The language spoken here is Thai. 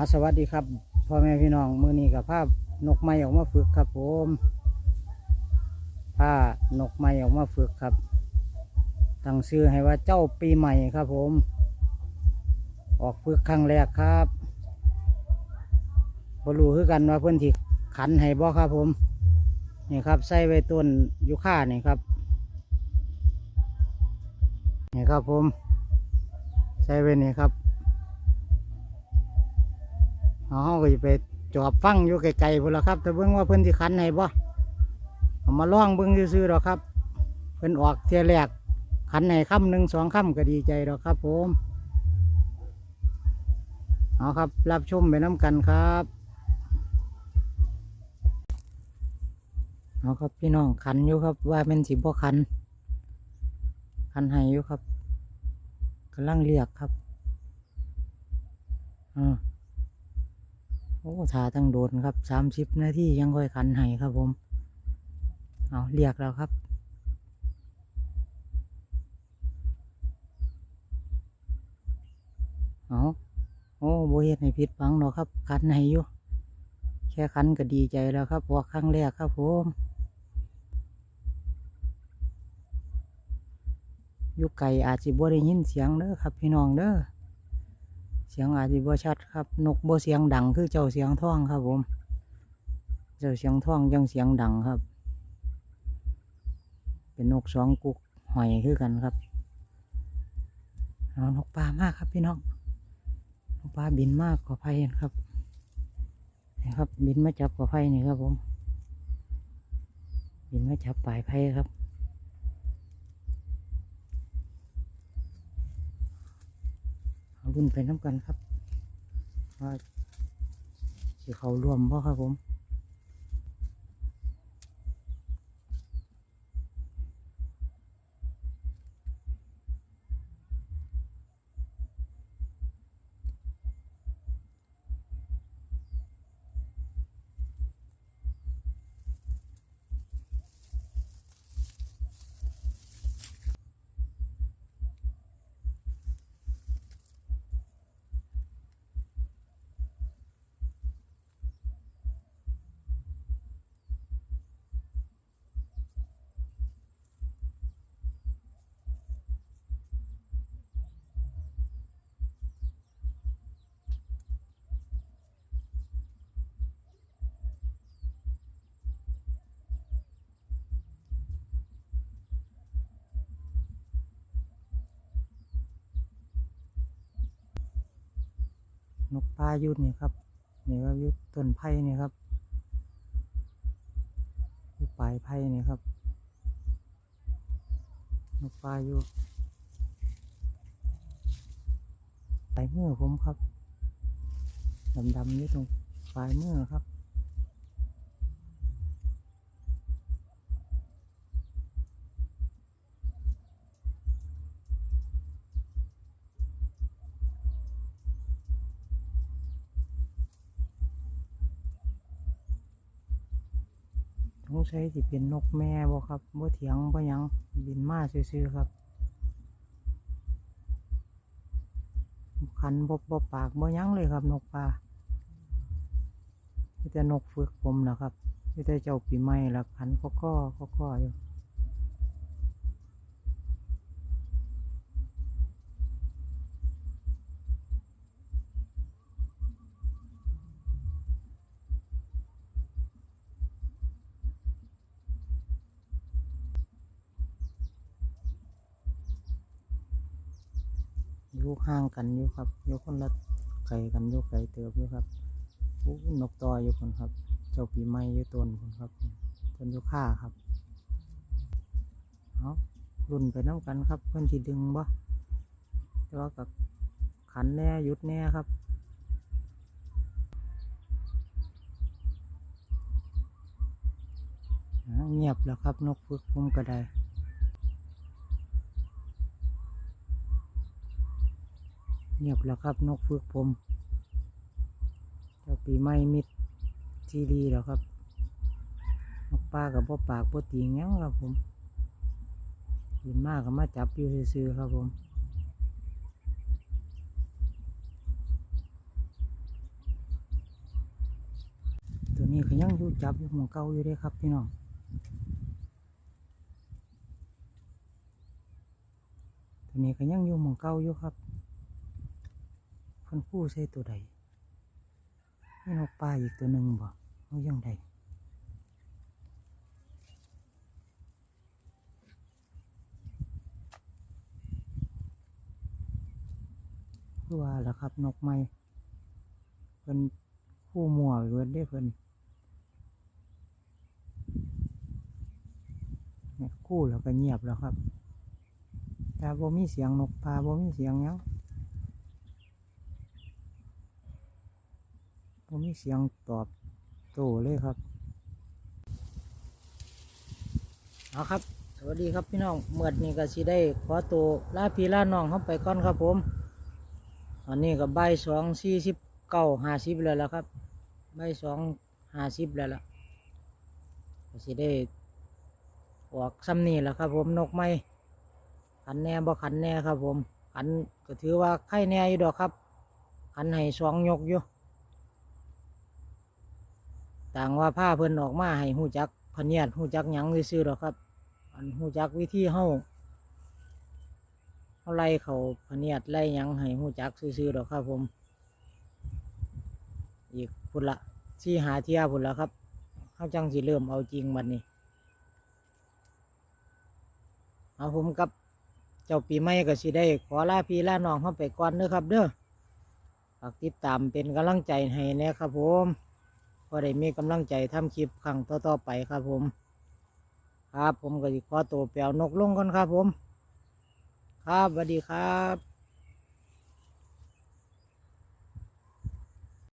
อาสวัสดีครับพ่อแม่พี่น้องมือนี้กับภาพนกไม้ออกมาฝึกครับผมผ้านกไม้ออกมาฝึกครับ ตั้งชื่อให้ว่าเจ้าปีใหม่ครับผม ออกฝึกครั้งแรกครับบรู้คือกันว่าเพื่อนที่ขันให้บ่ครับผมนี่ครับใส่ไว้ต้นยุค่านี่ครับนี่ครับผม ใส่ไว้นี่ครับ เอาเขาก็จะไปจอบฟังอยู่ไกลๆพุ่นละครับแต่เบิ่งว่าเพิ่อนสิคันให้บ่เอามาล่องเบิ่งซื่อๆดอกครับ เพิ่นออกเทียแรกคันให้คำหนึ่งสองค่ำก็ดีใจดอกครับผมเอาครับ รับชมไปน้ำกันครับเอาครับพี่น้องคันอยู่ครับ ว่าเป็นสิบ่คันคันให้อยู่ครับกำลังเรียกครับอ่า โอ้ทาตั้งโดนครับสามสิบนาทียังค่อยขันให้ครับผม เอาเรียกแล้วครับเอาโอ้โบเฮ็ดให้ผิดหวังเนาะครับขันให้อยู่แค่ขันก็ดีใจแล้วครับพราะว่าครั้งแรกครับผมอยู่ไก่อาจสิบ่ได้ยินเสียงเด้อครับพี่น้องเด้อ สียงอาจจะบ่ชัดครับ นกบ่เสียงดังคือเจ้าเสียงท่องครับผม เจ้าเสียงท่องยังเสียงดังครับ เป็นนกสองกุกหอยคือกันครับนกปลามากครับพี่น้อง นกปลาบินมากกว่าไผ่ครับนี่ครับ บินมาจับกว่าไผ่นี่ครับผม บินมาจับปลายไผ่ครับ เอา รุ่นไปน้ำกันครับว่าสิเขารวมเพราครับผม นกปลายุดนี่ครับนี่ครับยุดต้นไผ่นี่ครับยุดปลายไผ่นี่ครับ นกปลายุดปลายมือผมครับดำๆอยู่ตรงปลายมือครับ สงสัยสิเป็นนกแม่บ่ครับบ่เถียงบ่ยังบินมาซื่อๆครับขันบ่บ่ปากบ่ยังเลยครับ นกปลามีแต่นกฝึกผมนะครับมีแต่เจ้าปีใหม่ละขันก็ก็ก็ก็อยู่ อยู่ห่างกันอยู่ครับอยู่คนละไกลกันอยู่ไกลเติบอยู่ครับอู้นกตออยู่คนครับ เจ้าปีใหม่อยู่ต้นคนครับต้นอยู่ค่าครับเอารุ่นไปน้ำกันครับ เพื่อนที่ดึงบ่แต่ว่ากับขันแน่หยุดแน่ครับเงียบแล้วครับนกฝึกผมก็ได้ เงียบแล้วครับ นกฝึกผมเจ้าปีใหม่มิดทีดีแล้วครับ นกปลากับพ่ปากพ่ตีงหยังครับผมบินมากก็มาจับอยู่ซื่อๆครับผมตัวนี้ก็ยังอยู่จับอยู่หมองเก่าอยู่เด้ครับพี่น้องตัวนี้ก็ยังอยู่หมองเก่าอยู่ครับ พิ่นผู้ใส่ตัวใดนี่นกปลาอีกตัวหนึ่งบ่เอายังไดคือว่าล่ะครับนกไม้เพิ่นคู่มัวไปเบิดได้เพิ่นเนี่ยคู่แล้วก็เงียบแล้วครับ แต่บ่มีเสียงนกปลาบ่มีเสียงหยั งบ่มีเสียงตอบโต้เลยครับเอาครับ สวัสดีครับพี่น้องเมื่อนี้ก็สิได้ขอตัวลาพี่ลาน้องเข้าไปก่อนครับผมอันนี้ก็บ่ายสองสี่สิบเก้าห้าสิบแล้วล่ะครับใบสองห้าสิบแล้วล่ะก็สิได้ออกซ้ำนี่แหละครับ ผมนกไม้ขันแน่บ่ขันแน่ครับ ผมขันก็ถือว่าไข่แน่อยู่ดอกครับขันให้สองยกอยู่ ต่างว่าผ้าเพิ่นออกมาให้หูจักพเนียดหูจักยังซื่อๆดอกครับ อันหูจักวิธีเฮาเฮาไล่เขาพเนียดไล่ยังให้หูจักซื่อๆดอกครับ ผม อีกพุ่นละสี่หาเทียพุ่นละครับเขาจังสิเริ่มเอาจริงบัดนี้เอาผมกับเจ้าปีใหม่ก็สิได้ ขอลาพี่ลาน้องเข้าไปก่อนเด้อครับ เด้อฝากติดตามเป็นกำลังใจให้นะครับผม พอได้มีกำลังใจทำคลิปครั้งต่อๆไปครับผม ครับผมก็จะขอตัวแปลวนกลงก่อนครับผม ครับสวัสดีครับ